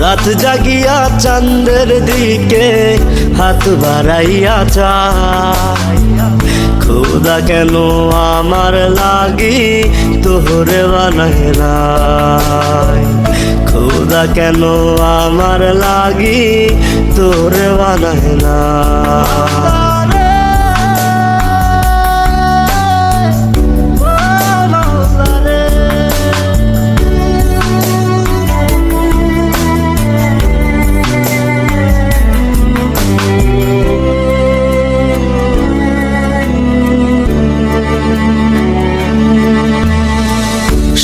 রাত জাগিয়া চাঁদের দিকে হাত বাড়াইয়া চায় খুদা কেন আমার লাগি তোহরে বানায় নাই? খুদা কেন আমার লাগি তোরে বানায় না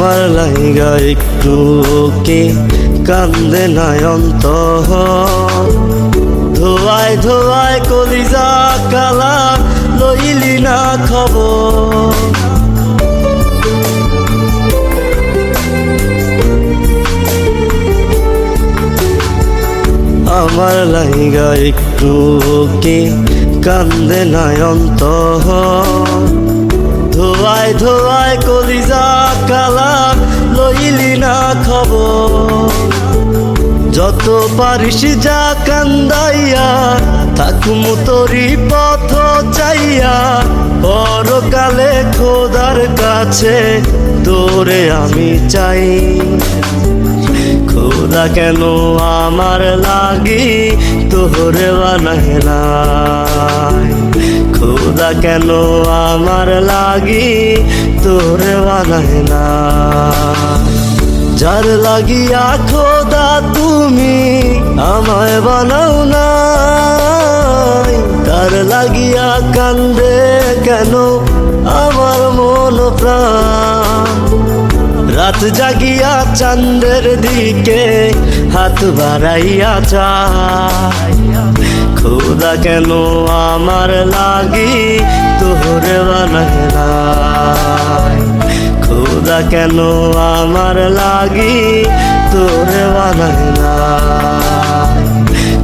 আমার লাইগা একটু কি কান্দে নয়ন্ত ধোয়ায় ধোয়ায় কলিজা কালা লইলি না খবর। আমার লাইগা একটু কি কান্দে নয়ন্ত ধোয়ায় ধোয়ায় কলিজা কালা লইলি না খবর। যত পারিস যা কান্দাইয়া, থাকুম তোরি পথ চাইয়া। পরকালে খোদার কাছে তোরে আমি চাই। খোদা কেন আমার লাগি তোহরে বানায় নাই? খোদা কেন আমার লাগি? তোরে বানায় না। যার লাগিয়া খোদা তুমি আমায় বানাও না তার লাগিয়া কান্দে কেন আমার মন প্রাণ? রাত জাগিয়া চাঁদের দিকে হাত বাড়াইয়া চায় খোদা কেন আমার লাগি তোহরে বানায় নাই খোদা, কেন আমার লাগি তোরে বানায় নাই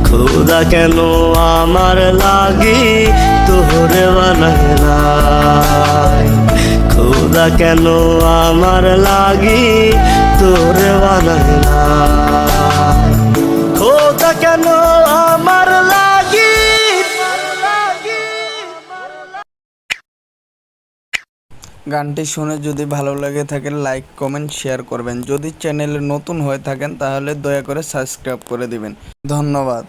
খোদা, কেন আমার লাগি তোরে বানায় নাই খোদা, কেন আমার লাগি তোরে বানায় না খোদা, কেন গানটি শুনে যদি ভালো লাগে থাকে, লাইক, কমেন্ট, শেয়ার করবেন। যদি চ্যানেলে নতুন হয়ে থাকেন, তাহলে দয়া করে সাবস্ক্রাইব করে দিবেন। ধন্যবাদ।